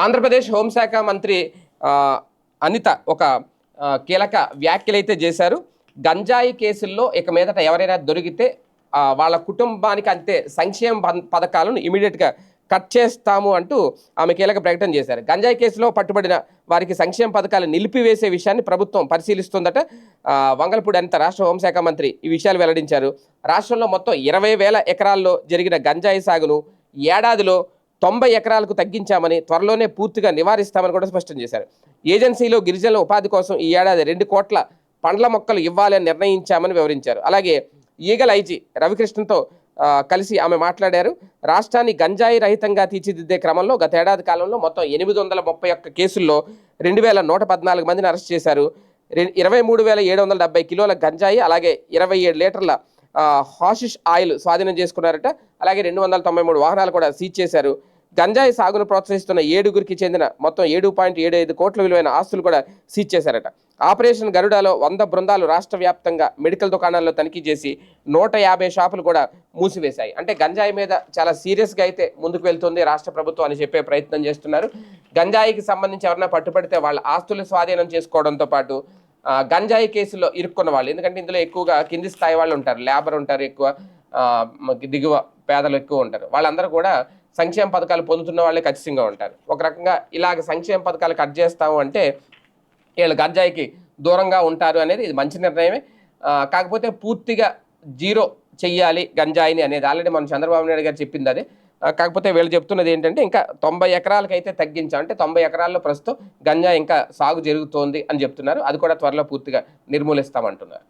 ఆంధ్రప్రదేశ్ హోంశాఖ మంత్రి అనిత ఒక కీలక వ్యాఖ్యలైతే చేశారు. గంజాయి కేసుల్లో ఇక మీదట ఎవరైనా దొరికితే వాళ్ళ కుటుంబానికి అంతే సంక్షేమ పథకాలను ఇమీడియట్గా కట్ చేస్తాము అంటూ ఆమె కీలక ప్రకటన చేశారు. గంజాయి కేసులో పట్టుబడిన వారికి సంక్షేమ పథకాలు నిలిపివేసే విషయాన్ని ప్రభుత్వం పరిశీలిస్తుందట. వంగలపూడి అనిత రాష్ట్ర హోంశాఖ మంత్రి ఈ విషయాలు వెల్లడించారు. రాష్ట్రంలో మొత్తం ఇరవై వేల ఎకరాల్లో జరిగిన గంజాయి సాగును ఏడాదిలో తొంభై ఎకరాలకు తగ్గించామని త్వరలోనే పూర్తిగా నివారిస్తామని కూడా స్పష్టం చేశారు. ఏజెన్సీలో గిరిజనుల ఉపాధి కోసం ఈ ఏడాది రెండు కోట్ల పండ్ల మొక్కలు ఇవ్వాలని నిర్ణయించామని వివరించారు. అలాగే ఈగల ఐజీ రవికృష్ణతో కలిసి ఆమె మాట్లాడారు. రాష్ట్రాన్ని గంజాయి రహితంగా తీర్చిదిద్దే క్రమంలో గత ఏడాది కాలంలో మొత్తం ఎనిమిది వందల ముప్పై ఒక్క కేసుల్లో రెండు వేల నూట పద్నాలుగు మందిని అరెస్ట్ చేశారు. ఇరవై మూడు వేల ఏడు వందల డెబ్బై కిలోల గంజాయి అలాగే ఇరవై ఏడు లీటర్ల హాషిష్ ఆయిల్ స్వాధీనం చేసుకున్నారట. అలాగే రెండు వందల తొంభై మూడు వాహనాలు కూడా సీజ్ చేశారు. గంజాయి సాగును ప్రోత్సహిస్తున్న ఏడుగురికి చెందిన మొత్తం ఏడు పాయింట్ ఏడు ఐదు కోట్ల విలువైన ఆస్తులు కూడా సీజ్ చేశారట. ఆపరేషన్ గరుడాలో వంద బృందాలు రాష్ట్ర వ్యాప్తంగా మెడికల్ దుకాణాల్లో తనిఖీ చేసి నూట యాభై షాపులు కూడా మూసివేశాయి. అంటే గంజాయి మీద చాలా సీరియస్గా అయితే ముందుకు వెళ్తుంది రాష్ట్ర ప్రభుత్వం అని చెప్పే ప్రయత్నం చేస్తున్నారు. గంజాయికి సంబంధించి ఎవరైనా పట్టుబడితే వాళ్ళ ఆస్తులు స్వాధీనం చేసుకోవడంతో పాటు గంజాయి కేసుల్లో ఇరుక్కున్న వాళ్ళు ఎందుకంటే ఇందులో ఎక్కువగా కింది స్థాయి వాళ్ళు ఉంటారు లేబర్ ఉంటారు ఎక్కువ దిగువ పేదలు ఎక్కువ ఉంటారు. వాళ్ళందరూ కూడా సంక్షేమ పథకాలు పొందుతున్న వాళ్ళే ఖచ్చితంగా ఉంటారు. ఒక రకంగా ఇలాగ సంక్షేమ పథకాలు కట్ చేస్తాము అంటే వీళ్ళు గంజాయికి దూరంగా ఉంటారు అనేది ఇది మంచి నిర్ణయమే. కాకపోతే పూర్తిగా జీరో చెయ్యాలి గంజాయిని అనేది. ఆల్రెడీ మనం చంద్రబాబు నాయుడు గారు చెప్పింది అది. కాకపోతే వీళ్ళు చెప్తున్నది ఏంటంటే ఇంకా తొంభై ఎకరాలకైతే తగ్గించాం. అంటే తొంభై ఎకరాల్లో ప్రస్తుతం గంజాయి ఇంకా సాగు జరుగుతోంది అని చెప్తున్నారు. అది కూడా త్వరలో పూర్తిగా నిర్మూలిస్తామంటున్నారు.